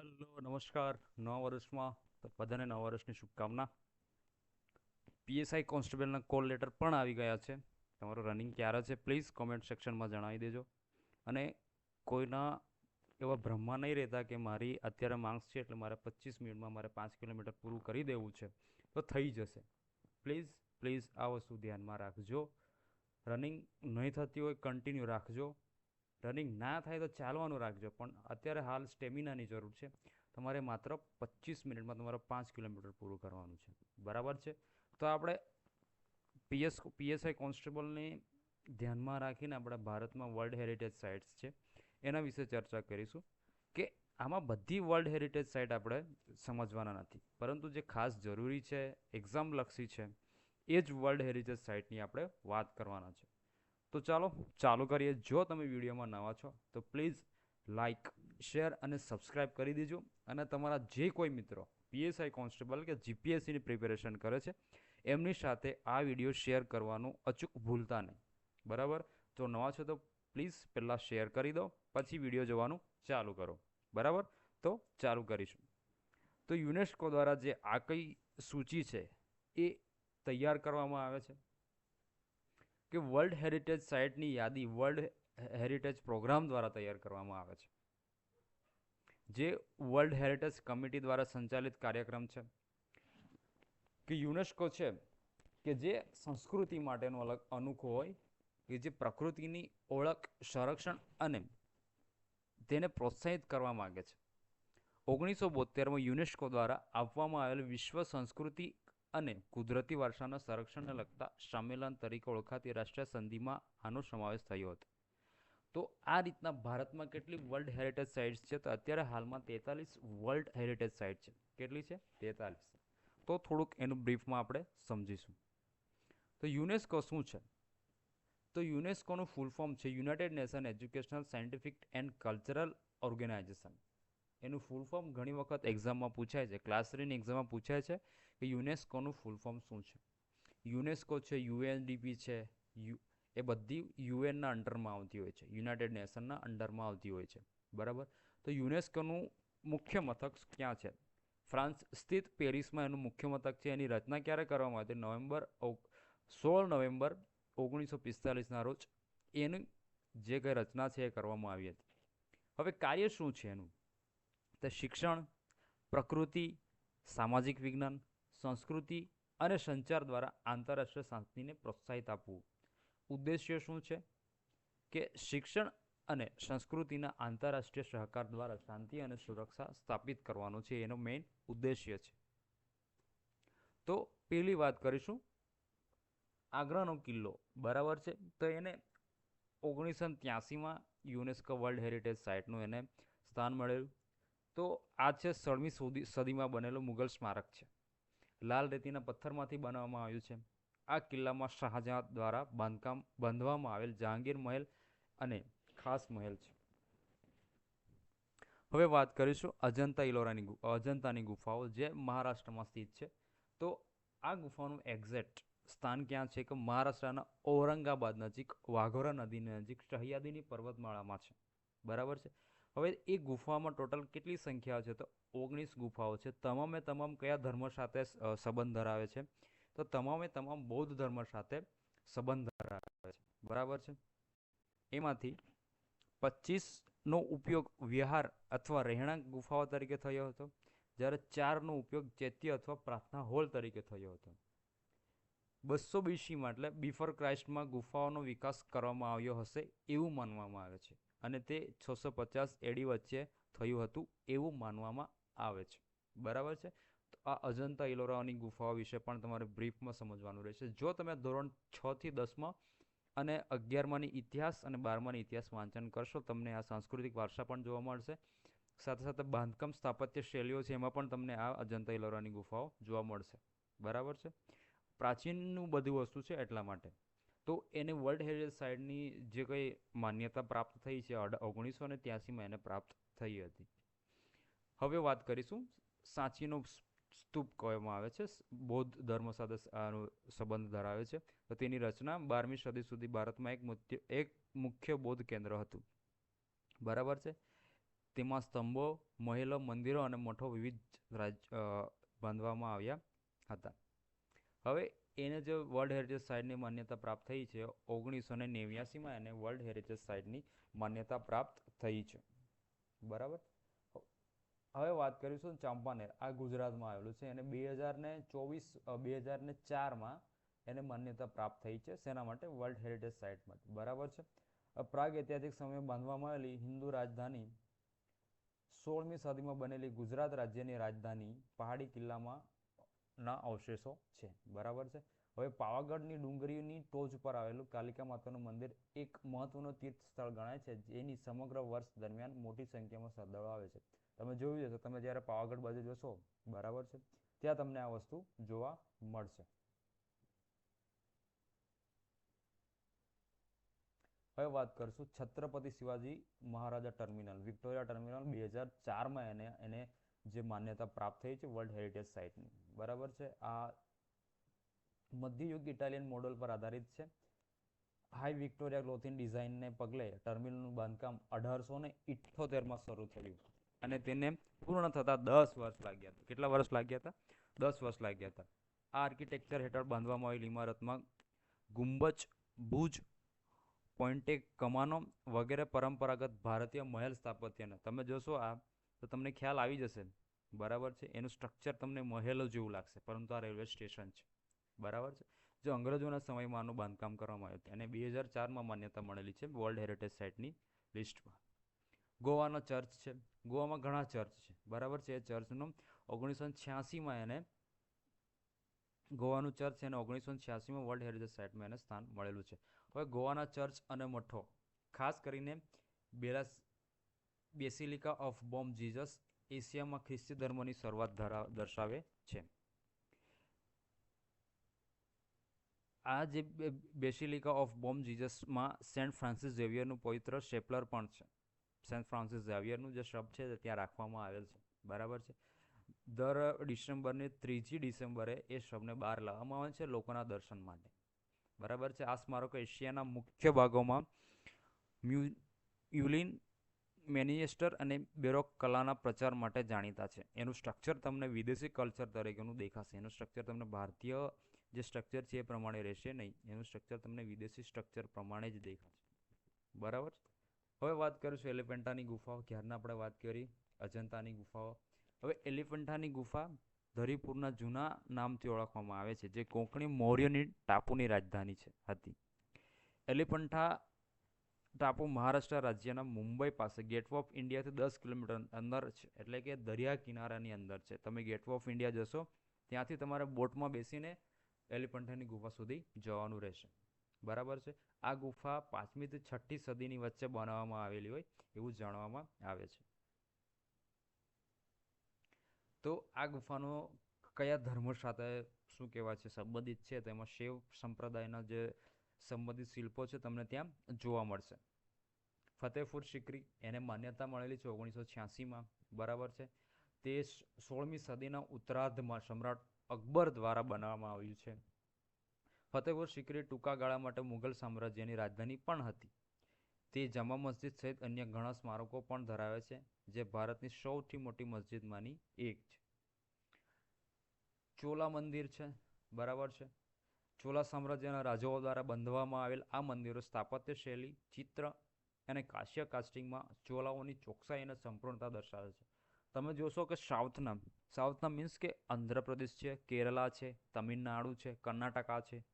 Hello, નમસ્કાર. નવા વર્ષમાં, તો બધાને નવા વર્ષની શુભકામના. પીએસઆઈ કોન્સ્ટેબલના કોલ લેટર પણ આવી ગયા છે. તમારું રનિંગ ક્યારે છે, પ્લીઝ કોમેન્ટ સેક્શનમાં જણાવી દેજો. અને કોઈના એવા ભ્રમમાં નહીં રહેતા કે મારી અત્યારે માર્ક્સ છે, એટલે મારે પચીસ મિનિટમાં મારે પાંચ કિલોમીટર પૂરું કરી દેવું છે, તો થઈ જશે. પ્લીઝ પ્લીઝ આ વસ્તુ ધ્યાનમાં રાખજો. રનિંગ નહીં થતી હોય કન્ટિન્યુ રાખજો. રનિંગ ના થાય તો ચાલવાનું રાખજો, પણ અત્યારે હાલ સ્ટેમિનાની જરૂર છે. તમારે માત્ર પચીસ મિનિટમાં તમારે પાંચ કિલોમીટર પૂરું કરવાનું છે. બરાબર છે? તો આપણે પીએસ પીએસઆઈ કોન્સ્ટેબલને ધ્યાનમાં રાખીને આપણે ભારતમાં વર્લ્ડ હેરિટેજ સાઇટ્સ છે, એના વિશે ચર્ચા કરીશું કે આમાં બધી વર્લ્ડ હેરિટેજ સાઇટ આપણે સમજવાના નથી. પરંતુ જે ખાસ જરૂરી છે એક્ઝામ લક્ષી છે, એ જ વર્લ્ડ હેરિટેજ સાઇટની આપણે વાત કરવાના છે. તો ચાલો, ચાલુ કરીએ. જો તમે વિડીયોમાં નવા છો, તો પ્લીઝ લાઇક શેર અને સબસ્ક્રાઇબ કરી દેજો. અને તમારા જે કોઈ મિત્રો પીએસઆઈ કોન્સ્ટેબલ કે જીપીએસસીની પ્રિપેરેશન કરે છે, એમની સાથે આ વીડિયો શેર કરવાનું અચૂક ભૂલતા નહીં. બરાબર? જો નવા છો તો પ્લીઝ પહેલાં શેર કરી દો, પછી વીડિયો જોવાનું ચાલુ કરો. બરાબર? તો ચાલુ કરીશું. તો યુનેસ્કો દ્વારા જે આ કઈ સૂચિ છે એ તૈયાર કરવામાં આવે છે? કે વર્લ્ડ હેરિટેજ સાઇટની યાદી વર્લ્ડ હેરિટેજ પ્રોગ્રામ દ્વારા તૈયાર કરવામાં આવે છે. જે વર્લ્ડ હેરિટેજ કમિટી દ્વારા સંચાલિત કાર્યક્રમ છે. કે યુનેસ્કો છે, કે જે સંસ્કૃતિ માટેનો અલગ અનોખો હોય, કે જે પ્રકૃતિની ઓળખ, સંરક્ષણ અને તેને પ્રોત્સાહિત કરવા માગે છે. ઓગણીસો બોતેરમાં યુનેસ્કો દ્વારા આપવામાં આવેલ વિશ્વ સંસ્કૃતિ અને કુદરતી વારસાના સંરક્ષણને લગતા સંમેલન તરીકે ઓળખાતી રાષ્ટ્રીય સંધિમાં આનો સમાવેશ થયો હતો. તો આ રીતના ભારતમાં કેટલી વર્લ્ડ હેરિટેજ સાઇટ્સ છે? તો અત્યારે હાલમાં તેતાલીસ વર્લ્ડ હેરિટેજ સાઇટ છે. કેટલી છે? તેતાલીસ. તો થોડુંક એનું બ્રીફમાં આપણે સમજીશું. તો યુનેસ્કો શું છે? તો યુનેસ્કોનું ફૂલ ફોર્મ છે united nation educational scientific and cultural organisation એનું ફૂલ ફોર્મ ઘણી વખત એક્ઝામમાં પૂછાય છે. ક્લાસ થ્રીની એક્ઝામમાં પૂછાય છે કે યુનેસ્કોનું ફૂલ ફોર્મ શું છે? યુનેસ્કો છે યુએનડીપી છે યુ એ બધી યુએનના અંડરમાં આવતી હોય છે. યુનાઇટેડ નેશનના અંડરમાં આવતી હોય છે. બરાબર? તો યુનેસ્કોનું મુખ્ય મથક ક્યાં છે? ફ્રાન્સ સ્થિત પેરિસમાં એનું મુખ્ય મથક છે. એની રચના ક્યારે કરવામાં આવી નવેમ્બર સોળ નવેમ્બર ઓગણીસો પિસ્તાલીસના રોજ એની જે કંઈ રચના છે એ કરવામાં આવી હતી. હવે કાર્ય શું છે એનું? તો શિક્ષણ, પ્રકૃતિ, સામાજિક વિજ્ઞાન, સંસ્કૃતિ અને સંચાર દ્વારા આંતરરાષ્ટ્રીય શાંતિને પ્રોત્સાહિત આપવું. ઉદ્દેશ્ય શું છે? કે શિક્ષણ અને સંસ્કૃતિના આંતરરાષ્ટ્રીય સહકાર દ્વારા શાંતિ અને સુરક્ષા સ્થાપિત કરવાનો છે, એનો મેઇન ઉદ્દેશ્ય છે. તો પહેલી વાત કરીશું. આગ્રાનો કિલ્લો, બરાબર છે? તો એને ઓગણીસો ત્યાસીમાં યુનેસ્કો વર્લ્ડ હેરિટેજ સાઇટનું એને સ્થાન મળેલું. તો આ છે સોળમી સદી, સદીમાં બનેલો મુગલ સ્મારક છે. લાલ રેતીના પથ્થરમાંથી બનાવવામાં આવ્યું છે. આ કિલ્લામાં શાહજહાં દ્વારા બાંધકામ, બાંધવામાં આવેલ જહાંગીર મહેલ અને ખાસ મહેલ છે. હવે વાત કરીશું અજંતા ઇલોરાની અજંતાની ગુફાઓ જે મહારાષ્ટ્રમાં સ્થિત છે. તો આ ગુફાનું એક્ઝેક્ટ સ્થાન ક્યાં છે કે મહારાષ્ટ્રના ઔરંગાબાદ નજીક, વાઘોરા નદીની નજીક સહ્યાદીની પર્વતમાળામાં છે. બરાબર છે? હવે એ ગુફામાં ટોટલ કેટલી સંખ્યા છે? તો ઓગણીસ ગુફાઓ છે. તમામે તમામ કયા ધર્મ સાથે સંબંધ ધરાવે છે? તો તમામે તમામ બૌદ્ધ ધર્મ સાથે સંબંધ ધરાવે છે. બરાબર છે? એમાંથી પચીસનો ઉપયોગ વિહાર અથવા રહેણાંક ગુફાઓ તરીકે થયો હતો. જ્યારે ચારનો ઉપયોગ ચૈત્ય અથવા પ્રાર્થના હોલ તરીકે થયો હતો. બસો બીસીમાં એટલે બિફોર ક્રાઇસ્ટમાં ગુફાઓનો વિકાસ કરવામાં આવ્યો હશે એવું માનવામાં આવે છે. અને તે છસો પચાસ એડી વચ્ચે થયું હતું એવું માનવામાં આવે છે. બરાબર છે? તો આ અજંતા ઇલોરાની ગુફાઓ વિશે પણ તમારે બ્રીફમાં સમજવાનું રહેશે. જો તમે ધોરણ છથી દસમાં અને અગિયારમાંની ઇતિહાસ અને બારમાની ઇતિહાસ વાંચન કરશો, તમને આ સાંસ્કૃતિક વારસા પણ જોવા મળશે. સાથે સાથે બાંધકામ સ્થાપત્ય શૈલીઓ છે, એમાં પણ તમને આ અજંતા ઇલોરાની ગુફાઓ જોવા મળશે. બરાબર છે? પ્રાચીનનું બધું વસ્તુ છે એટલા માટે. તો એને વર્લ્ડ હેરિટેજ સાઇટની જે કંઈ માન્યતા પ્રાપ્ત થઈ છે ઓગણીસો ને ત્યાસીમાં એને પ્રાપ્ત થઈ હતી. હવે વાત કરીશું સાંચીનો સ્તૂપ કહેવામાં આવે છે. બૌદ્ધ ધર્મ સાથે આનો સંબંધ ધરાવે છે. તો તેની રચના બારમી સદી સુધી ભારતમાં એક એક મુખ્ય બૌદ્ધ કેન્દ્ર હતું. બરાબર છે? તેમાં સ્તંભો, મહેલો, મંદિરો અને મઠો વિવિધ રાજ બાંધવામાં આવ્યા હતા. હવે એને જે વર્લ્ડ હેરિટેજ સાઇટની માન્યતા પ્રાપ્ત થઈ છે, ઓગણીસો ને નેવ્યાસીમાં એને વર્લ્ડ હેરિટેજ સાઇટની માન્યતા પ્રાપ્ત થઈ છે. બરાબર? હવે વાત કરીશું ચાંપાનેર. આ ગુજરાતમાં આવેલું છે એને બે હજાર ને ચોવીસ બે હજાર ને ચારમાં એને માન્યતા પ્રાપ્ત થઈ છે શેના માટે? વર્લ્ડ હેરિટેજ સાઇટ માટે. બરાબર છે? પ્રાગ ઐતિહાસિક સમયે બાંધવામાં આવેલી હિન્દુ રાજધાની સોળમી સદીમાં બનેલી ગુજરાત રાજ્યની રાજધાની પહાડી કિલ્લામાં ના અવશેષો છે. બરાબર છે? હવે પાવાગઢની ડુંગરીની ટોચ પર આવેલું કાલિકા માતાનું મંદિર એક મહત્વનું તીર્થ સ્થળ ગણાય છે, જેની સમગ્ર વર્ષ દરમિયાન મોટી સંખ્યામાં શ્રદ્ધાળુઓ આવે છે. તમે જોયું હશે, તમે જ્યારે પાવાગઢ બાજુ જશો, બરાબર છે? ત્યાં તમને આ વસ્તુ જોવા મળશે. હવે વાત કરશું Chhatrapati Shivaji Maharaja terminal, Victoria terminal બે હજાર ચારમાં એને એને જે માન્યતા પ્રાપ્ત થઈ છે વર્લ્ડ હેરિટેજ સાઇટની. બરાબર છે? આ મધ્યયુગ ઇટાલિયન મોડલ પર આધારિત છે. હાઈ વિક્ટોરિયા ક્લોથિંગ ડિઝાઇનને પગલે ટર્મિનલનું બાંધકામ અઢારસો ને ઇઠ્ઠોતેરમાં શરૂ થયું અને તેને પૂર્ણ થતાં દસ વર્ષ લાગ્યા હતા. કેટલા વર્ષ લાગ્યા હતા? દસ વર્ષ લાગ્યા હતા. આ આર્કિટેક્ચર હેઠળ બાંધવામાં આવેલી ઇમારતમાં ગુંબજ, ભુજ પોઈન્ટે કમાનો વગેરે પરંપરાગત ભારતીય મહેલ સ્થાપત્યને. તમે જોશો આ તો તમને ખ્યાલ આવી જશે. બરાબર છે? એનું સ્ટ્રક્ચર તમને મહેલો જેવું લાગશે. પરંતુ આ રેલવે સ્ટેશન છે. બરાબર છે? જો અંગ્રેજોના સમયમાં આનું બાંધકામ કરવામાં આવ્યું હતું. અને બે હજાર ચારમાં માન્યતા મળેલી છે વર્લ્ડ હેરિટેજ સાઇટની લિસ્ટમાં ગોવાનો ચર્ચ છે. ગોવામાં ઘણા ચર્ચ છે. બરાબર છે? એ ચર્ચનું ઓગણીસો છ્યાસીમાં એને ગોવાનું ચર્ચ એને ઓગણીસો છ્યાસીમાં વર્લ્ડ હેરિટેજ સાઇટમાં એને સ્થાન મળેલું છે. હવે ગોવાના ચર્ચ અને મઠો, ખાસ કરીને બેલાસ બેસિલિકા ઓફ બોમ જીઝસ એશિયામાં ખ્રિસ્તી ધર્મની શરૂઆત ધરા, દર્શાવે છે. આ જે બેસિલિકા ઓફ બોમ જીઝસમાં સેન્ટ ફ્રાન્સિસ ઝેવિયરનું પવિત્ર શેપલર પણ છે. સેન્ટ ફ્રાન્સિસ ઝેવિયરનું જે શબ છે ત્યાં રાખવામાં આવેલ છે. બરાબર છે? દર ડિસેમ્બરની ત્રીજી ડિસેમ્બરે એ શબને બહાર લાવવામાં આવે છે લોકોના દર્શન માટે. બરાબર છે? આ સ્મારકો એશિયાના મુખ્ય ભાગોમાં મ્યુ, યુલિન મેનિયેસ્ટર અને બેરોક કલાના પ્રચાર માટે જાણીતા છે. એનું સ્ટ્રક્ચર તમને વિદેશી કલ્ચર તરીકેનું દેખાશે. એનું સ્ટ્રક્ચર તમને ભારતીય જે સ્ટ્રક્ચર છે એ પ્રમાણે રહેશે નહીં. એનું સ્ટ્રક્ચર તમને વિદેશી સ્ટ્રક્ચર પ્રમાણે જ દેખાશે. બરાબર હવે વાત કરીશું એલિફેન્ટાની ગુફાઓ. ક્યારના આપણે વાત કરી? અજંતાની ગુફાઓ. હવે એલિફેન્ટાની ગુફા ધરીપુરના જૂના નામથી ઓળખવામાં આવે છે, જે કોંકણી મૌર્યની ટાપુની રાજધાની છે, હતી. એલિફન્ટા ટાપુ મહારાષ્ટ્ર રાજ્યના મુંબઈ પાસે ગેટવે ઓફ ઇન્ડિયાથી દસ કિલોમીટર અંદર છે. એટલે કે દરિયા કિનારાની અંદર છે. તમે ગેટવે ઓફ ઇન્ડિયા જશો, ત્યાંથી તમારે બોટમાં બેસીને એલિફન્ટાની ગુફા સુધી જવાનું રહેશે. બરાબર છે? આ ગુફા પાંચમીથી છઠ્ઠી સદીની વચ્ચે બનાવવામાં આવેલી હોય એવું જાણવામાં આવે છે. તો આ ગુફાનો કયા ધર્મ સાથે શું કહેવાય છે? સંબંધિત છે? તેમાં શૈવ સંપ્રદાયના જે સંબંધિત શિલ્પો છે તમને ત્યાં જોવા મળશે. ફતેહપુર સિકરી એને માન્યતા મળેલી છે ઓગણીસો છ્યાસીમાં, બરાબર છે. તે સોળમી સદીના ઉત્તરાર્ધમાં સમ્રાટ અકબર દ્વારા બનાવવામાં આવ્યું છે. ફતેહપુર સિકરી ટૂંકા ગાળા માટે મુઘલ સામ્રાજ્યની રાજધાની પણ હતી. તે જામા મસ્જિદ સહિત અન્ય ઘણા સ્મારકો પણ ધરાવે છે, જે ભારતની સૌથી મોટી મસ્જિદમાંની એક છે. ચોલા મંદિર છે, બરાબર છે. ચોલા સામ્રાજ્યના રાજાઓ દ્વારા બંધવામાં આવેલ આ મંદિરો સ્થાપત્ય શૈલી ચિત્ર અને કાશ્ય કાસ્ટિંગમાં ચોલાઓની ચોકસાઈ અને સંપૂર્ણતા દર્શાવે છે. તમે જોશો કે સાઉથના સાઉથના મીન્સ કે આંધ્રપ્રદેશ છે, કેરલા છે, તમિલનાડુ છે, કર્ણાટકા છે,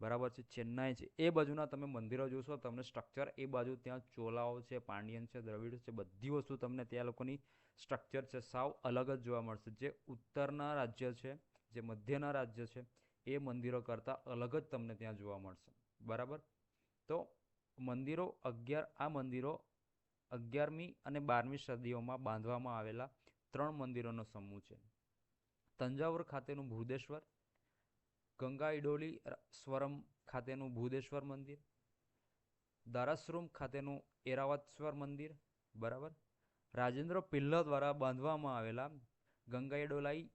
બરાબર છે, ચેન્નાઈ છે. એ બાજુના તમે મંદિરો જોશો, તમને સ્ટ્રક્ચર એ બાજુ ત્યાં ચોલાઓ છે, પાંડિયન છે, દ્રવિડ છે, બધી વસ્તુ તમને ત્યાં લોકોની સ્ટ્રક્ચર છે સાવ અલગ જ જોવા મળશે. જે ઉત્તરના રાજ્ય છે, જે મધ્યના રાજ્ય છે એ મંદિરો કરતાં અલગ જ તમને ત્યાં જોવા મળશે. બરાબર? તો મંદિરો અગિયાર, આ મંદિરો અગિયારમી અને બારમી સદીઓમાં બાંધવામાં આવેલા ત્રણ મંદિરોનો સમૂહ છે. તંજાવુર ખાતેનું ભૂદેશ્વર, ગંગા ઇડોલી સ્વરમ ખાતેનું ભૂદેશ્વર મંદિર, દારાશ્રુમ ખાતેનું એરાવતેશ્વર મંદિર, બરાબર? રાજેન્દ્ર પિલ્લા દ્વારા બાંધવામાં આવેલા ગંગાઈડોલાઈ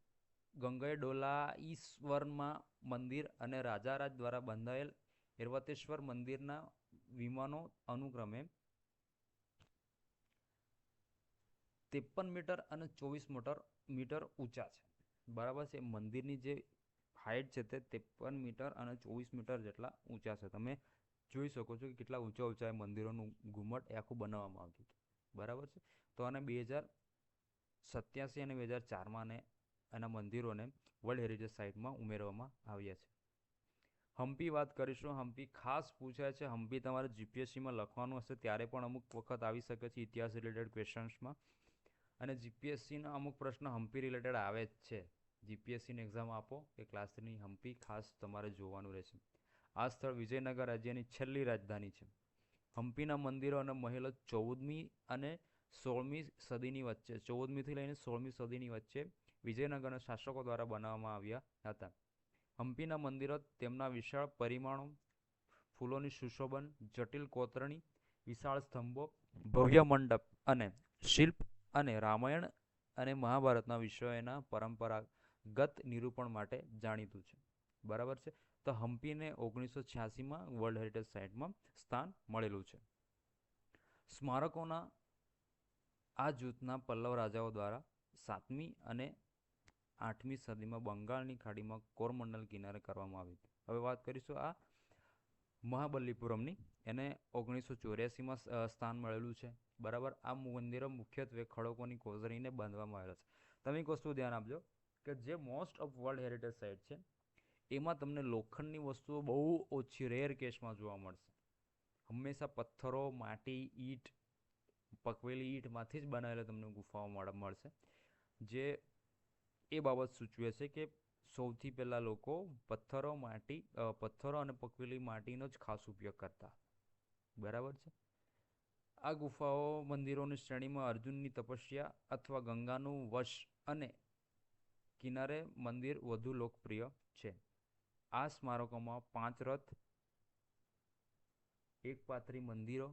ગંગાઈડોલાઈશ્વરમાં મંદિર અને રાજારાજ દ્વારા બંધાયેલ એરવતેશ્વર મંદિરના વિમાનો અનુક્રમે ત્રેપન મીટર અને ચોવીસ મીટર મીટર ઊંચા છે. બરાબર છે, મંદિરની જે હાઇટ છે તે ત્રેપન મીટર અને ચોવીસ મીટર જેટલા ઊંચા છે. તમે જોઈ શકો છો કે કેટલા ઊંચા ઊંચા એ મંદિરોનું ઘુમટ એ આખું બનાવવામાં આવ્યું હતું. બરાબર છે? તો આને બે હજાર સત્યાસી અને બે હજાર ચારમાં ને એના મંદિરોને વર્લ્ડ હેરિટેજ સાઇટમાં ઉમેરવામાં આવ્યા છે. હમ્પી વાત કરીશું. હમ્પી ખાસ પૂછાય છે. હમ્પી તમારે જીપીએસસીમાં લખવાનું હશે ત્યારે પણ અમુક વખત આવી શકે છે ઇતિહાસ રિલેટેડ ક્વેશ્ચન્સમાં અને જીપીએસસીના અમુક પ્રશ્ન હમ્પી રિલેટેડ આવે જ છે. જીપીએસસીની એક્ઝામ આપો કે ક્લાસ થ્રીની હમ્પી ખાસ તમારે જોવાનું રહેશે. આ સ્થળ વિજયનગર રાજ્યની છેલ્લી રાજધાની છે. હમ્પીના મંદિરો અને મહેલો ચૌદમી અને સોળમી સદીની વચ્ચે, ચૌદમીથી લઈને સોળમી સદીની વચ્ચે વિજયનગરના શાસકો દ્વારા બનાવવામાં આવ્યા હતા. હમ્પીના મંદિરો તેમના વિશાળ પરિમાણો, ફૂલોની સુશોભન, જટિલ કોતરણી, વિશાળ સ્તંભો, ભવ્ય મંડપ અને શિલ્પ અને રામાયણ અને મહાભારતના વિષયોના પરંપરાગત નિરૂપણ માટે જાણીતું છે. બરાબર છે? તો હમ્પીને ઓગણીસો છ્યાસીમાં વર્લ્ડ હેરિટેજ સાઇટમાં સ્થાન મળેલું છે. સ્મારકોના આ જૂથના પલ્લવ રાજાઓ દ્વારા સાતમી અને આઠમી સદીમાં બંગાળની ખાડીમાં કોરમંડલ કિનારે કરવામાં આવી હતી. હવે વાત કરીશું આ મહાબલીપુરમની. એને ઓગણીસો ચોર્યાસીમાં સ્થાન મળેલું છે. બરાબર, આ મંદિરો મુખ્યત્વે ખડકોની કોઝરીને બાંધવામાં આવેલા છે. તમે એક વસ્તુ ધ્યાન આપજો કે જે most of world heritage site છે, એમાં તમને લોખંડની વસ્તુઓ બહુ ઓછી રેર કેસમાં જોવા મળશે. હંમેશા પથ્થરો, માટી, ઈંટ, પકવેલી ઈંટમાંથી જ બનાવેલા તમને ગુફાઓ મળશે. જે એ બાબત સૂચવે છે કે સૌથી પહેલાં લોકો પથ્થરો માટી પથ્થરો અને પકવેલી માટીનો જ ખાસ ઉપયોગ કરતા. બરાબર છે? આ ગુફાઓ મંદિરોની શ્રેણીમાં અર્જુનની તપસ્યા અથવા ગંગાનું વશ અને કિનારે મંદિર વધુ લોકપ્રિય છે. આ સ્મારકોમાં પાંચ રથ, એક પાત્રી મંદિરો,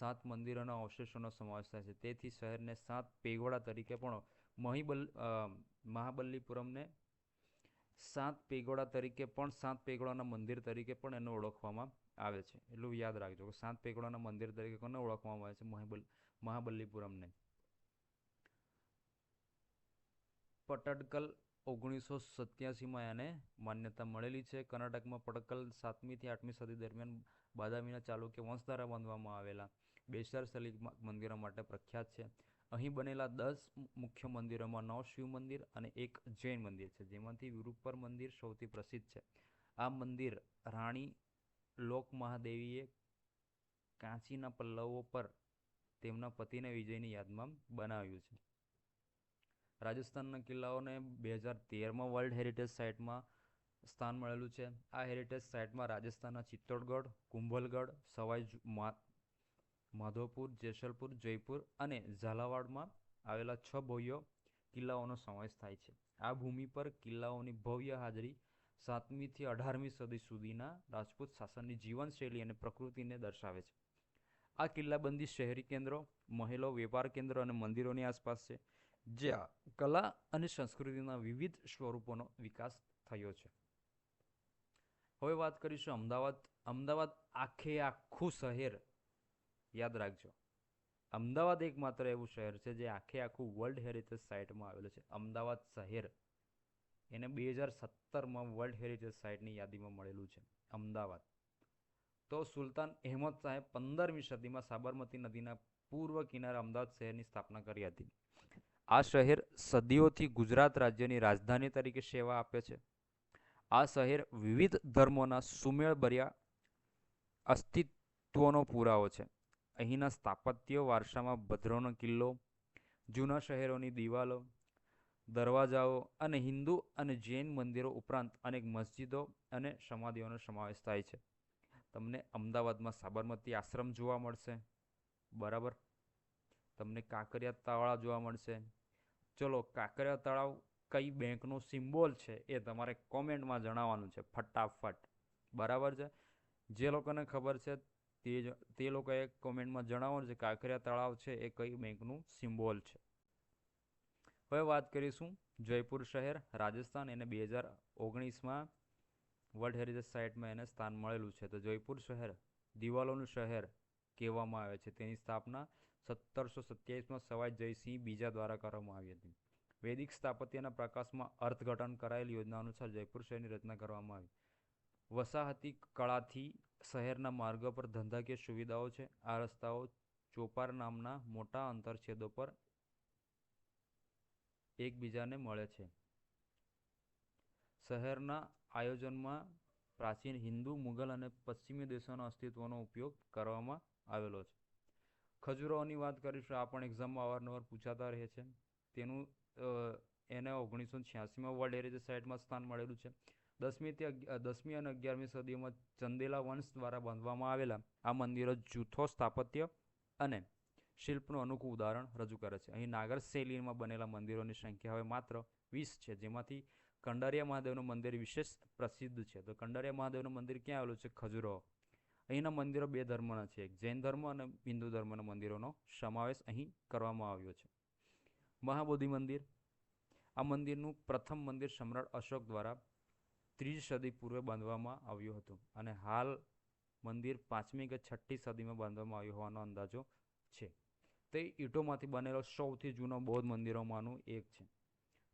સાત મંદિરોના અવશેષોનો સમાવેશ થાય છે. તેથી શહેરને સાત પેગોડા તરીકે પણ મહિબલ મહાબલીપુરમને સાત પેગોડા તરીકે પણ, સાત પેગોડાના મંદિર તરીકે પણ એને ઓળખવામાં આવે છે. એટલું યાદ રાખજો કે સાત પેગોડાના મંદિર તરીકે કોને ઓળખવામાં આવે છે મહાબલ, મહાબલીપુરમને? પટડકલ ઓગણીસો સત્યાસીમાં એને માન્યતા મળેલી છે. કર્ણાટકમાં પટકલ સાતમીથી આઠમી સદી દરમિયાન બાદામીના ચાલુક્ય વંશ દ્વારા બાંધવામાં આવેલા બેસર શૈલી મંદિરો માટે પ્રખ્યાત છે. અહીં બનેલા દસ મુખ્ય મંદિરોમાં નવ શિવ મંદિર અને એક જૈન મંદિર છે, જેમાંથી વિરુપર મંદિર સૌથી પ્રસિદ્ધ છે. આ મંદિર રાણી લોક મહાદેવીએ કાંચીના પલ્લવો પર તેમના પતિના વિજયની યાદમાં બનાવ્યું છે. રાજસ્થાનના કિલ્લાઓને બે હજાર તેરમાં વર્લ્ડ હેરિટેજ સાઇટમાં સ્થાન મળેલું છે. આ હેરિટેજ સાઇટમાં રાજસ્થાનના ચિત્તોડગઢ, કુંભલગઢ, સવાઈ માધોપુર જેસલપુર, જયપુર અને ઝાલાવાડમાં આવેલા છ ભવ્ય કિલ્લાઓનો સમાવેશ થાય છે. આ ભૂમિ પર કિલ્લાઓની ભવ્ય હાજરી સાતમીથી અઢારમી સદી સુધીના રાજપૂત શાસનની જીવનશૈલી અને પ્રકૃતિને દર્શાવે છે. આ કિલ્લાબંધી શહેરી કેન્દ્રો, મહેલો, વેપાર કેન્દ્રો અને મંદિરોની આસપાસ છે, જ્યાં કલા અને સંસ્કૃતિના વિવિધ સ્વરૂપોનો વિકાસ થયો છે. હવે વાત કરીશું અમદાવાદ અમદાવાદ આખે આખું શહેર યાદ રાખજો. અમદાવાદ એકમાત્ર એવું શહેર છે જે આખે આખું વર્લ્ડ હેરિટેજ સાઇટમાં આવેલું છે. અમદાવાદ શહેર એને બે હજાર સત્તરમાં વર્લ્ડ હેરિટેજ સાઇટની યાદીમાં મળેલું છે. અમદાવાદ. તો સુલતાન અહેમદ શાહે પંદરમી સદીમાં સાબરમતી નદીના પૂર્વ કિનારે અમદાવાદ શહેરની સ્થાપના કરી હતી. આ શહેર સદીઓથી ગુજરાત રાજ્યની રાજધાની તરીકે સેવા આપે છે. આ શહેર વિવિધ ધર્મોના સુમેળભર્યા અસ્તિત્વનો પુરાવો છે. અહીંના સ્થાપત્ય વારસામાં ભદ્રોનો કિલ્લો, જૂના શહેરોની દિવાલો, દરવાજાઓ અને હિન્દુ અને જૈન મંદિરો ઉપરાંત અનેક મસ્જિદો અને સમાધિઓનો સમાવેશ થાય છે. તમને અમદાવાદમાં સાબરમતી આશ્રમ જોવા મળશે. બરાબર? તમને કાંકરિયા તળાવ જોવા મળશે. ચલો, કાંકરિયા તળાવ કઈ બેંકનો સિમ્બોલ છે એ તમારે કોમેન્ટમાં જણાવવાનું છે ફટાફટ. બરાબર છે? જે લોકોને ખબર છે તે જ, તે લોકોએ કોમેન્ટમાં જણાવવાનું છે કાંકરિયા તળાવ છે એ કઈ બેંકનું સિમ્બોલ છે. હવે વાત કરીશું જયપુર શહેર, રાજસ્થાન એને બે હજાર ઓગણીસમાં વર્લ્ડ હેરિટેજ સાઇટમાં એને સ્થાન મળેલું છે. તો જયપુર શહેર, દિવાલોનું શહેર કહેવામાં આવે છે. તેની સ્થાપના સત્તરસો સત્યાવીસમાં સવાઈ જયસિંહ બીજા દ્વારા કરવામાં આવી હતી. વૈદિક સ્થાપત્યના પ્રકાશમાં અર્થઘટન કરાયેલ યોજના અનુસાર જયપુર શહેરની રચના કરવામાં આવી. વસાહતી કળાથી શહેરના માર્ગો પર ધંધાકીય સુવિધાઓ છે. આ રસ્તાઓ ચોપાર નામના મોટા અંતરછેદો પર એકબીજાને મળે છે. શહેરના આયોજનમાં પ્રાચીન હિન્દુ, મુઘલ અને પશ્ચિમી દેશોના અસ્તિત્વનો ઉપયોગ કરવામાં આવેલો છે. ખજૂરોની વાત કરીશું આ પણ એક્ઝામમાં અવારનવાર પૂછાતા રહે છે. તેનું એને ઓગણીસો છ્યાસીમાં વર્લ્ડ હેરિટેજ સાઇટમાં સ્થાન મળેલું છે. દસમીથી દસમી અને અગિયારમી સદીમાં ચંદેલા વંશ દ્વારા બાંધવામાં આવેલા આ મંદિરો જૂથો સ્થાપત્ય અને શિલ્પનું અનોખું ઉદાહરણ રજૂ કરે છે. અહીં નાગર શૈલીમાં બનેલા મંદિરોની સંખ્યા હવે માત્ર વીસ છે, જેમાંથી કંડારિયા મહાદેવનું મંદિર વિશેષ પ્રસિદ્ધ છે. તો કંડારિયા મહાદેવનું મંદિર ક્યાં આવેલું છે? ખજુરો. અહીંના મંદિરો બે ધર્મના છે. એક જૈન ધર્મ અને હિન્દુ ધર્મના મંદિરોનો સમાવેશ અહીં કરવામાં આવ્યો છે. મહાબોધિ મંદિર. આ મંદિરનું પ્રથમ મંદિર સમ્રાટ અશોક દ્વારા ત્રીજી સદી પૂર્વે બાંધવામાં આવ્યું હતું અને હાલ મંદિર પાંચમી કે છઠ્ઠી સદીમાં બાંધવામાં આવ્યું હોવાનો અંદાજો છે. તે ઈંટોમાંથી બનેલો સૌથી જૂનો બૌદ્ધ મંદિરોમાંનું એક છે.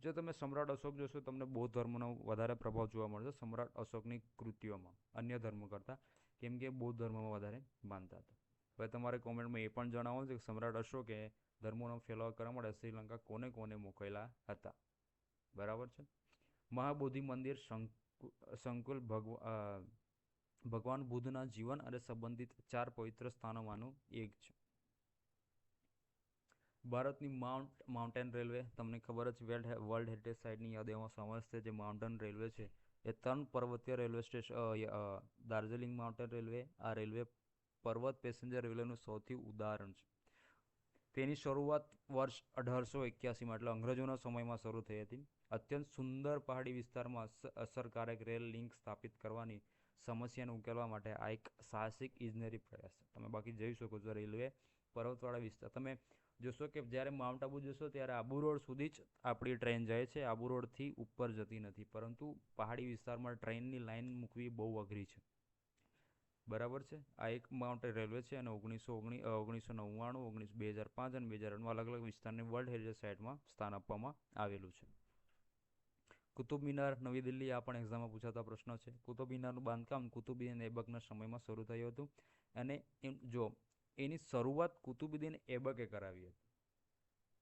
જો તમે સમ્રાટ અશોક જોશો, તમને બૌદ્ધ ધર્મનો વધારે પ્રભાવ જોવા મળશે સમ્રાટ અશોકની કૃતિઓમાં, અન્ય ધર્મો કરતાં, કેમ કે બૌદ્ધ ધર્મમાં વધારે માનતા હતા. હવે તમારે કોમેન્ટમાં એ પણ જણાવવાનું છે કે સમ્રાટ અશોકે ધર્મોનો ફેલાવો કરવા માટે શ્રીલંકા કોને કોને મોકલેલા હતા? બરાબર છે? મહાબોધિ મંદિર સંકુલ ભગવા ભગવાન બુદ્ધના જીવન અને સંબંધિત ચાર પવિત્ર સ્થાનોમાંનું એક છે. ભારતની માઉન્ટ, માઉન્ટેન રેલવે, તમને ખબર જ વર્લ્ડ વર્લ્ડ હેરિટેજ સાઇટની યાદીમાં સમાવેશ છે, જે માઉન્ટેન રેલવે છે. એ ત્રણ પર્વતીય railway station Darjeeling mountain railway, આ રેલવે પર્વત પેસેન્જર રેલવેનું સૌથી ઉદાહરણ છે. તેની શરૂઆત વર્ષ અઢારસો એક્યાસીમાં, એટલે અંગ્રેજોના સમયમાં શરૂ થઈ હતી. અત્યંત સુંદર પહાડી વિસ્તારમાં અસરકારક રેલ લિંક સ્થાપિત કરવાની સમસ્યાને ઉકેલવા માટે આ એક સાહસિક ઇજનેરી પ્રયાસ. છે તમે બાકી જઈ શકો છો રેલવે પર્વતવાળા વિસ્તાર. તમે જોશો કે જ્યારે માઉન્ટ આબુ જશો ત્યારે આબુ રોડ સુધી જ આપણી ટ્રેન જાય છે. આબુ રોડથી ઉપર જતી નથી. પરંતુ પહાડી વિસ્તારમાં ટ્રેનની લાઇન મૂકવી બહુ અઘરી છે. બરાબર છે? આ એક માઉન્ટ રેલવે છે અને ઓગણીસો ઓગણી ઓગણીસો નવ્વાણું, ઓગણીસ બે હજાર પાંચ અને બે હજાર અલગ અલગ વિસ્તારને વર્લ્ડ હેરિટેજ સાઇટમાં સ્થાન આપવામાં આવેલું છે. કુતુબ મિનાર, નવી દિલ્હી, આ પણ એક્ઝામમાં પૂછાતા પ્રશ્નો છે. કુતુબ મિનારનું બાંધકામ કુતુબુદ્દીન એબકના સમયમાં શરૂ થયું હતું અને જો, એની શરૂઆત કુતુબુદ્દીન એબકે કરાવી હતી.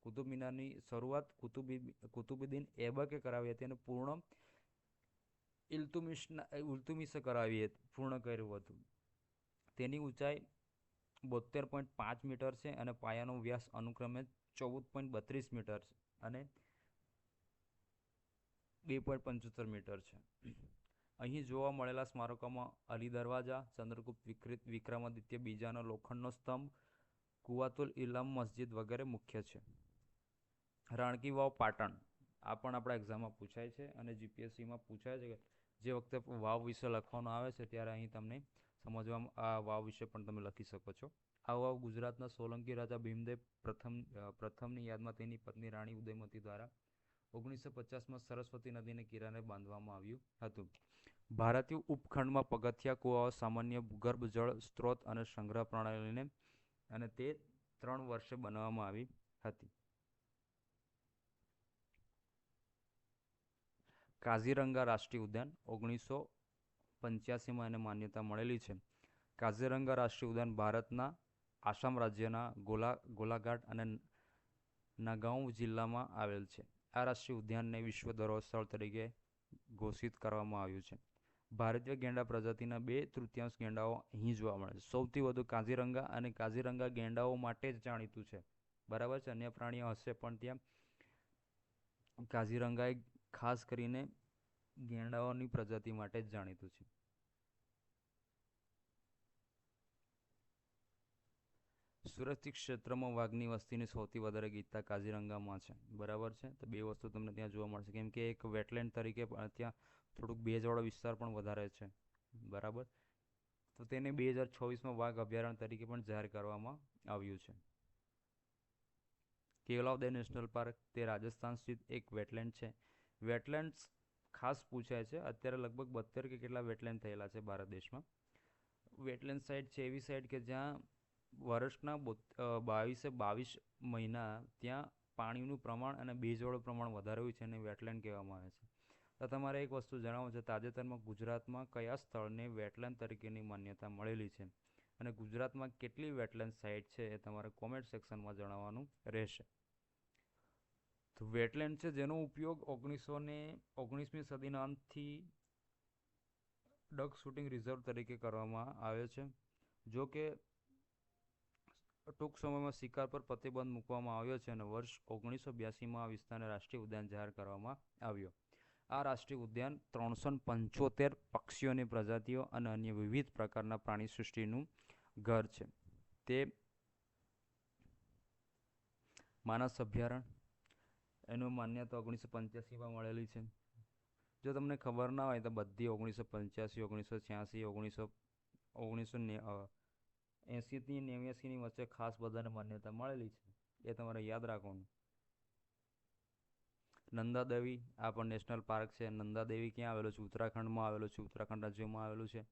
કુતુબ મિનારની શરૂઆત કુતુબી કુતુબુદ્દીન એબકે કરાવી હતી અને પૂર્ણ ઇલ્તુમિશના, ઇલ્તુમિશે કરાવી હતી, પૂર્ણ કર્યું હતું. તેની ઊંચાઈ બોતેર પોઈન્ટ પાંચ મીટર છે અને પાયાનો વ્યાસ અનુક્રમે ચૌદ પોઈન્ટ બત્રીસ મીટર છે અને બે પોઈન્ટ પંચોતેર મીટર છે. અહીં જોવા મળેલા સ્મારકોમાં અલી દરવાજા, ચંદ્રગુપ્ત વિકૃત, વિક્રમાદિત્ય બીજાનો લોખંડનો સ્તંભ, કુવાતુલ ઇલામ મસ્જિદ વગેરે મુખ્ય છે. રાણકી વાવ પાટણ, આ પણ આપણા એક્ઝામમાં પૂછાય છે અને જીપીએસસીમાં પૂછાય છે કે જે વખતે વાવ વિશે લખવાનું આવે છે ત્યારે અહીં તમને સમજવામાં, આ વાવ વિશે પણ તમે લખી શકો છો. આ વાવ ગુજરાતના સોલંકી રાજા ભીમદેવ પ્રથમ પ્રથમની યાદમાં તેની પત્ની રાણી ઉદયમતી દ્વારા ઓગણીસો પચાસમાં સરસ્વતી નદીને કિનારે બાંધવામાં આવ્યું હતું. ભારતીય ઉપખંડમાં પગથિયા, કુવાઓ, સામાન્ય ભૂગર્ભ જળ, સ્ત્રોત અને સંગ્રહ પ્રણાલીને અને તે ત્રણ વર્ષે બનાવવામાં આવી હતી. કાઝીરંગા રાષ્ટ્રીય ઉદ્યાન ઓગણીસો પંચ્યાસીમાં એને માન્યતા મળેલી છે. કાઝીરંગા રાષ્ટ્રીય ઉદ્યાન ભારતના આસામ રાજ્યના ગોલા ગોલાઘાટ અને નગાઉં જિલ્લામાં આવેલ છે. આ રાષ્ટ્રીય ઉદ્યાનને વિશ્વ ધરોહર સ્થળ તરીકે ઘોષિત કરવામાં આવ્યું છે. ભારતીય ગેંડા પ્રજાતિના બે તૃતીયાંશ ગેંડાઓ અહીં જોવા મળે છે. સૌથી વધુ કાઝીરંગા અને કાઝીરંગા ગેંડાઓ માટે જ જાણીતું છે. બરાબર છે? અન્ય પ્રાણીઓ હશે પણ ત્યાં. કાઝીરંગા એક ખાસ કરીને ગેંડાઓની પ્રજાતિ માટે જ જાણીતું છે. સુરક્ષિત ક્ષેત્રમાં વાઘની વસ્તીની સૌથી વધારે ગીતતા કાઝીરંગામાં છે. બરાબર છે? તો બે વસ્તુ તમને ત્યાં જોવા મળશે. કેમ કે એક વેટલેન્ડ તરીકે ત્યાં થોડુંક ભેજવાળો વિસ્તાર પણ વધારે છે. બરાબર? તો તેને બે હજાર છવ્વીસમાં વાઘ અભયારણ્ય તરીકે પણ જાહેર કરવામાં આવ્યું છે. કેવલાવદે નેશનલ પાર્ક તે રાજસ્થાન સ્થિત એક વેટલેન્ડ છે. વેટલેન્ડ્સ ખાસ પૂછાય છે. અત્યારે લગભગ બોતેર કે કેટલા વેટલેન્ડ થયેલા છે ભારત દેશમાં? વેટલેન્ડ સાઇડ છે એવી સાઇડ કે જ્યાં વર્ષના બાવીસે બાવીસ મહિના ત્યાં પાણીનું પ્રમાણ અને ભેજવાળું પ્રમાણ વધારે છે અને વેટલેન્ડ કહેવામાં આવે છે. તો તમારે એક વસ્તુ જણાવવું છે, તાજેતરમાં ગુજરાતમાં કયા સ્થળને વેટલેન્ડ તરીકેની માન્યતા મળેલી છે? અને ગુજરાતમાં કેટલી વેટલેન્ડ સાઇટ છે એ તમારે કોમેન્ટ સેક્શનમાં જણાવવાનું રહેશે. તો વેટલેન્ડ છે જેનો ઉપયોગ ઓગણીસો ને, ઓગણીસમી સદીના અંતથી ડક શૂટિંગ રિઝર્વ તરીકે કરવામાં આવ્યો છે. જો કે ટૂંક સમયમાં શિકાર પર પ્રતિબંધ મૂકવામાં આવ્યો છે અને વર્ષ ઓગણીસો બ્યાસીમાં આ વિસ્તારને રાષ્ટ્રીય ઉદ્યાન જાહેર કરવામાં આવ્યો. આ રાષ્ટ્રીય ઉદ્યાન ત્રણસો પંચોતેર પક્ષીઓની પ્રજાતિઓ અને અન્ય વિવિધ પ્રકારના પ્રાણી સૃષ્ટિનું ઘર છે. તે માનસ અભયારણ્ય, એનું માન્યતા ઓગણીસો પંચ્યાસીમાં મળેલી છે. જો તમને ખબર ના હોય તો બધી ઓગણીસો પંચ્યાસી, ઓગણીસો છ્યાસી, ઓગણીસો ઓગણીસો ને એંસીથી નેવ્યાસીની વચ્ચે ખાસ બધાને માન્યતા મળેલી છે. એ તમારે યાદ રાખવાનું. નંદાદેવી, આ પણ નેશનલ પાર્ક છે. નંદાદેવી ક્યાં આવેલું છે? ઉત્તરાખંડમાં આવેલું છે. ઉત્તરાખંડ રાજ્યમાં આવેલું છે.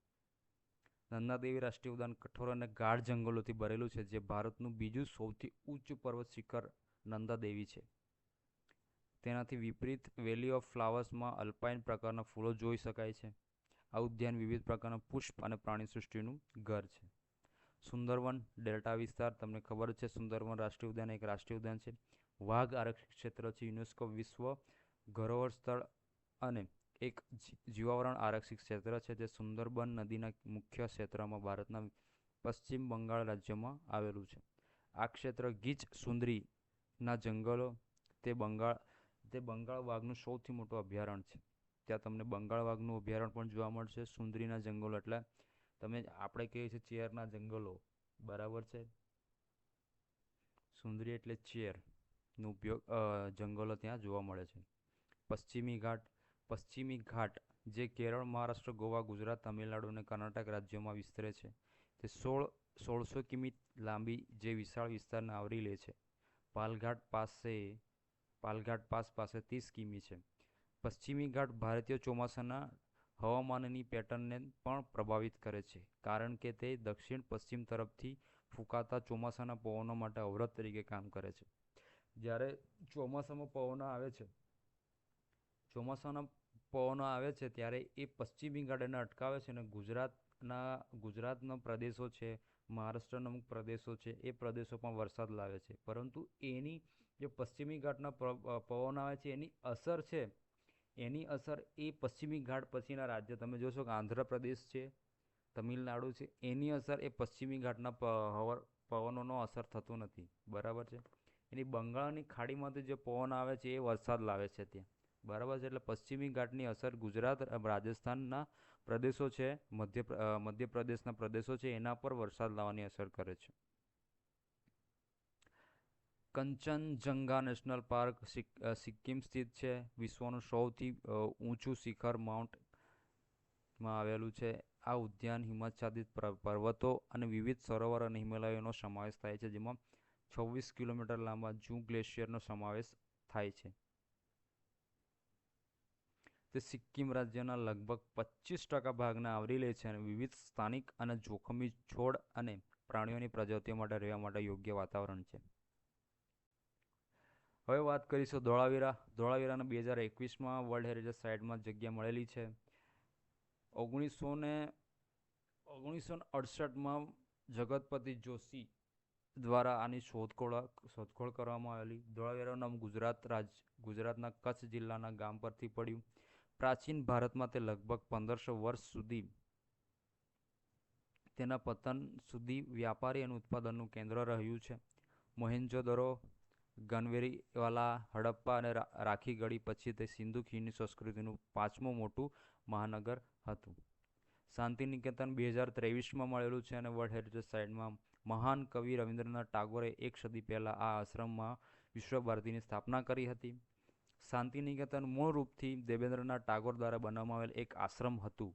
નંદાદેવી રાષ્ટ્રીય ઉદ્યાન કઠોર અને ગાઢ જંગલોથી ભરેલું છે, જે ભારતનું બીજું સૌથી ઉચ્ચ પર્વત શિખર નંદાદેવી છે. તેનાથી વિપરીત વેલી ઓફ ફ્લાવર્સમાં અલ્પાઇન પ્રકારના ફૂલો જોઈ શકાય છે. આ ઉદ્યાન વિવિધ પ્રકારના પુષ્પ અને પ્રાણી સૃષ્ટિનું ઘર છે. સુંદરવન ડેલ્ટા વિસ્તાર, તમને ખબર છે સુંદરવન રાષ્ટ્રીય ઉદ્યાન એક રાષ્ટ્રીય ઉદ્યાન છે. વાઘ આરક્ષિત ક્ષેત્ર છે, યુનેસ્કો વિશ્વ ધરોહર સ્થળ અને એક જીવાવરણ આરક્ષિત ક્ષેત્ર છે જે સુંદરબન નદીના મુખ્ય ક્ષેત્રમાં ભારતના પશ્ચિમ બંગાળ રાજ્યમાં આવેલું છે. આ ક્ષેત્ર ગીચ સુંદરીના જંગલો, તે બંગાળ તે બંગાળ વાઘનું સૌથી મોટું અભયારણ્ય છે. ત્યાં તમને બંગાળ વાઘનું અભયારણ્ય પણ જોવા મળશે, સુંદરીના જંગલો એટલે તમે આપણે કહીએ છીએ ચેરના જંગલો. બરાબર છે? સુંદરી એટલે ચેરનો ઉપયોગ જંગલો ત્યાં જોવા મળે છે. પશ્ચિમી ઘાટ પશ્ચિમી ઘાટ, જે કેરળ, મહારાષ્ટ્ર, ગોવા, ગુજરાત, તમિલનાડુ અને કર્ણાટક રાજ્યોમાં વિસ્તરે છે. તે સોળ, સોળસો કિમી લાંબી જે વિશાળ વિસ્તારને આવરી લે છે. પાલઘાટ પાસે, પાલઘાટ પાસ પાસે ત્રીસ કિમી છે. પશ્ચિમી ઘાટ ભારતીય ચોમાસાના હવામાનની પેટર્નને પણ પ્રભાવિત કરે છે, કારણ કે તે દક્ષિણ પશ્ચિમ તરફથી ફૂંકાતા ચોમાસાના પવનો માટે અવરોધ તરીકે કામ કરે છે. જ્યારે ચોમાસામાં પવનો આવે છે, ચોમાસાના પવનો આવે છે ત્યારે એ પશ્ચિમી એને અટકાવે છે અને ગુજરાતના ગુજરાતના પ્રદેશો છે, મહારાષ્ટ્રના અમુક પ્રદેશો છે, એ પ્રદેશોમાં વરસાદ લાવે છે. પરંતુ એની જે પશ્ચિમી ઘાટના પવન આવે છે એની અસર છે એની અસર એ પશ્ચિમી ઘાટ પછીના રાજ્ય. તમે જોશો કે આંધ્રપ્રદેશ છે, તમિલનાડુ છે, એની અસર એ પશ્ચિમી ઘાટના પવનોનો અસર થતો નથી. બરાબર છે? એની બંગાળની ખાડીમાંથી જે પવન આવે છે, એ વરસાદ લાવે છે ત્યાં. બરાબર છે? એટલે પશ્ચિમી ઘાટની અસર ગુજરાત રાજસ્થાનના પ્રદેશો છે, મધ્ય મધ્યપ્રદેશના પ્રદેશો છે, એના પર વરસાદ લાવવાની અસર કરે છે. કંચનજંગા નેશનલ પાર્ક સિક્કિમ સ્થિત છે. વિશ્વનું સૌથી ઊંચું શિખર માઉન્ટમાં આવેલું છે. આ ઉદ્યાન હિમચ્છાદિત પર્વતો અને વિવિધ સરોવર અને હિમાલયોનો સમાવેશ થાય છે, જેમાં છવ્વીસ કિલોમીટર લાંબા જૂ ગ્લેશિયરનો સમાવેશ થાય છે. તે સિક્કિમ રાજ્યના લગભગ પચીસ ટકા ભાગને આવરી લે છે અને વિવિધ સ્થાનિક અને જોખમી છોડ અને પ્રાણીઓની પ્રજાતિઓ માટે રહેવા માટે યોગ્ય વાતાવરણ છે. હવે વાત કરીશું ધોળાવીરા. ધોળાવીરાને બે હજાર એકવીસમાં વર્લ્ડ હેરિટેજ સાઇટમાં જગ્યા મળેલી છે. ઓગણીસો ને ઓગણીસો ને અડસઠમાં જગતપતિ જોશી દ્વારા આની શોધખોળ શોધખોળ કરવામાં આવેલી. ધોળાવીરાનું નામ ગુજરાત રાજ ગુજરાતના કચ્છ જિલ્લાના ગામ પરથી પડ્યું. પ્રાચીન ભારતમાં તે લગભગ પંદરસો વર્ષ સુધી તેના પતન સુધી વ્યાપારી અને ઉત્પાદનનું કેન્દ્ર રહ્યું છે. મોહેન્જોદરો ગનવેરીવાલા હડપ્પા અને રાખી ગળી પછી તે સિંધુ ખીણની સંસ્કૃતિનું પાંચમું મોટું મહાનગર હતું. શાંતિનિકેતન બે હજાર ત્રેવીસમાં મળેલું છે અને વર્લ્ડ હેરિટેજ સાઇટમાં મહાન કવિ રવિન્દ્રનાથ ટાગોરે એક સદી પહેલાં આ આશ્રમમાં વિશ્વ ભારતીની સ્થાપના કરી હતી. શાંતિનિકેતન મૂળ રૂપથી દેવેન્દ્રનાથ ટાગોર દ્વારા બનાવવામાં આવેલ એક આશ્રમ હતું.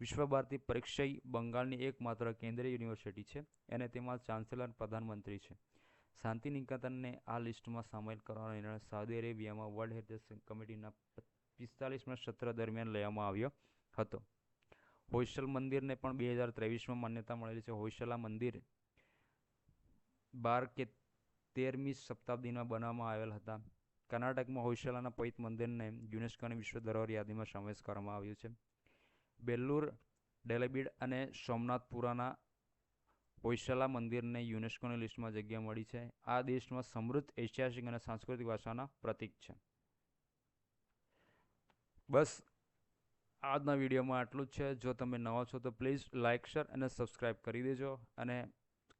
વિશ્વ ભારતી પરીક્ષય બંગાળની એકમાત્ર કેન્દ્રીય યુનિવર્સિટી છે અને તેમાં ચાન્સેલર પ્રધાનમંત્રી છે. શાંતિનિકેતનને આ લિસ્ટમાં સામેલ કરવાનો નિર્ણય સાઉદી અરેબિયામાં વર્લ્ડ હેરિટેજ કમિટીના પિસ્તાલીસમાં સત્ર દરમિયાન લેવામાં આવ્યો હતો. હોયસલ મંદિરને પણ બે હજાર ત્રેવીસમાં માન્યતા મળેલી છે. હોયસલા મંદિર બાર કે તેરમી શતાબ્દીમાં બનાવવામાં આવેલ હતા. કર્ણાટકમાં હોયસલાના પૈત મંદિરને યુનેસ્કોની વિશ્વ ધરોહર યાદીમાં સમાવેશ કરવામાં આવ્યું છે. બેલ્લુર, ડેલેબીડ અને સોમનાથપુરાના હોયસલા મંદિરને યુનેસ્કોની લિસ્ટમાં જગ્યા મળી છે. આ દેશમાં સમૃદ્ધ ઐતિહાસિક અને સાંસ્કૃતિક વારસાના પ્રતીક છે. બસ, આજના વિડીયોમાં આટલું જ છે. જો તમે નવા છો તો પ્લીઝ લાઇક શેર અને સબસ્ક્રાઈબ કરી દેજો. અને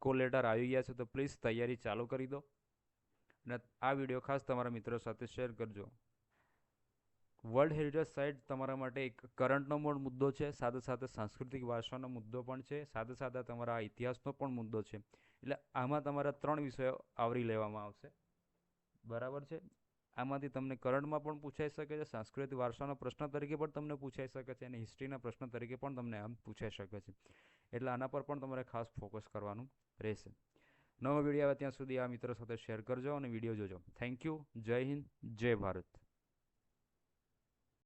કોલ લેટર આવી ગયા છે તો પ્લીઝ તૈયારી ચાલુ કરી દો. અને આ વીડિયો ખાસ તમારા મિત્રો સાથે શેર કરજો. વર્લ્ડ હેરિટેજ સાઇટ તમારા માટે એક કરંટનો પણ મુદ્દો છે, સાથે સાથે સાંસ્કૃતિક વારસાનો મુદ્દો પણ છે, સાથે સાથે તમારા ઇતિહાસનો પણ મુદ્દો છે. એટલે આમાં તમારા ત્રણ વિષયો આવરી લેવામાં આવશે. બરાબર છે? આમાંથી તમને કરંટમાં પણ પૂછાઈ શકે છે, સાંસ્કૃતિક વારસાનો પ્રશ્ન તરીકે પણ તમને પૂછાઈ શકે છે, અને હિસ્ટ્રીના પ્રશ્ન તરીકે પણ તમને આમ પૂછાઈ શકે છે. એટલે આના પર પણ તમારે ખાસ ફોકસ કરવાનું રહેશે. નવો વીડિયો આવે ત્યાં સુધી આ મિત્રો સાથે શેર કરજો અને વીડિયો જોજો. થેન્ક યુ જય હિન્દ, જય ભારત.